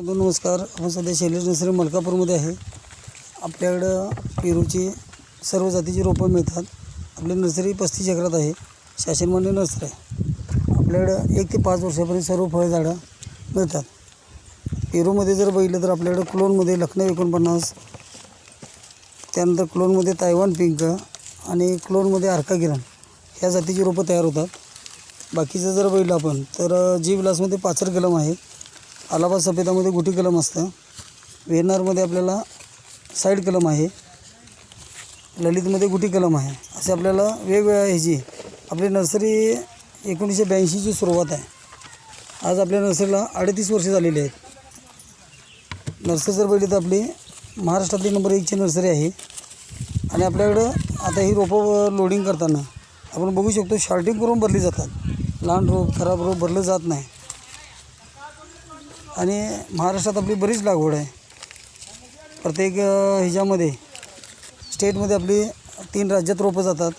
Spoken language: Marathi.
बंधू नमस्कार. आपण सध्या शैलेश नर्सरी मलकापूरमध्ये आहे. आपल्याकडं पेरूची सर्व जातीची रोपं मिळतात. आपली नर्सरी पस्तीस चक्रात आहे. शासनमान्य नर्सरी आहे. आपल्याकडं एक ते पाच वर्षापर्यंत सर्व फळझाडं मिळतात. पेरूमध्ये जर बघितलं तर आपल्याकडं क्लोनमध्ये लखनौ एकोणपन्नास त्यानंतर क्लोनमध्ये तायवान पिंक आणि क्लोनमध्ये अर्का किरण ह्या जातीची रोपं तयार होतात. बाकीचं जर बघितलं आपण तर जी विलासमध्ये पाचर कलम आहे. अलाहाबाद सफेदामध्ये गुटी कलम असतं. वेनारमध्ये आपल्याला साईड कलम आहे. ललितमध्ये गुटी कलम आहे. असे आपल्याला वेगवेगळ्या ह्याची आपली नर्सरी एकोणीसशे ब्याऐंशीची सुरुवात आहे. आज आपल्या नर्सरीला अडतीस वर्षे झालेली आहेत. नर्सरी जर बघितली तर आपली महाराष्ट्रातली नंबर एकची नर्सरी आहे. आणि आपल्याकडं आता ही रोपं लोडिंग करताना आपण बघू शकतो शॉर्टिंग करून भरली जातात. लहान रोप खराब रोप भरलं जात नाही. आणि महाराष्ट्रात आपली बरीच लागवड आहे. प्रत्येक ह्याच्यामध्ये स्टेटमध्ये आपली तीन राज्यात रोपं जातात.